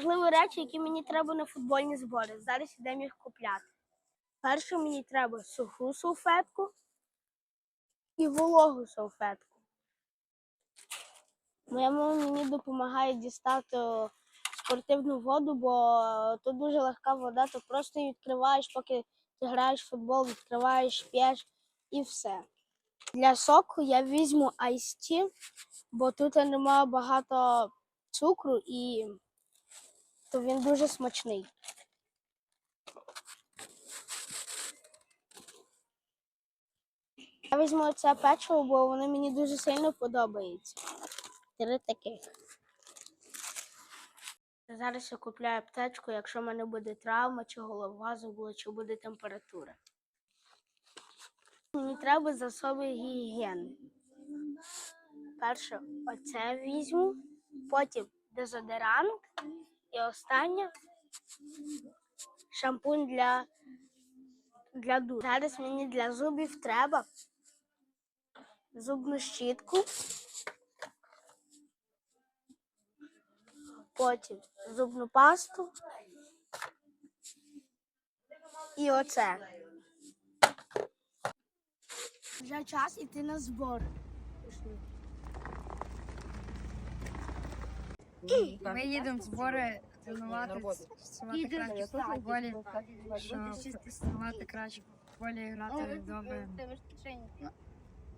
Важливі речі, які мені треба на футбольні збори. Зараз ідемо їх купляти. Перше мені треба суху салфетку і вологу салфетку. Моя мама мені допомагає дістати спортивну воду, бо тут дуже легка вода, ти просто її відкриваєш, поки ти граєш в футбол, відкриваєш, п'єш і все. Для соку я візьму Tea, бо тут немає багато цукру і то він дуже смачний. Я візьму це печиво, бо воно мені дуже сильно подобається. Три таких. Зараз я купляю аптечку, якщо в мене буде травма, чи голова забула, чи буде температура. Мені треба засоби гігієни. Перше, оце візьму, потім дезодорант останнє шампунь для, для душу. Зараз мені для зубів треба зубну щітку. Потім зубну пасту. І оце. Вже час іти на збори. Ми їдемо збори тренуватися, ставати краще в футболі, щоб ставати краще в футболі, грати добре.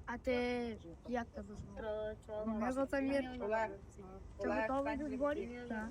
А ти як тебе звати? Мене звати Мір. Ти готовий до зборів? Так.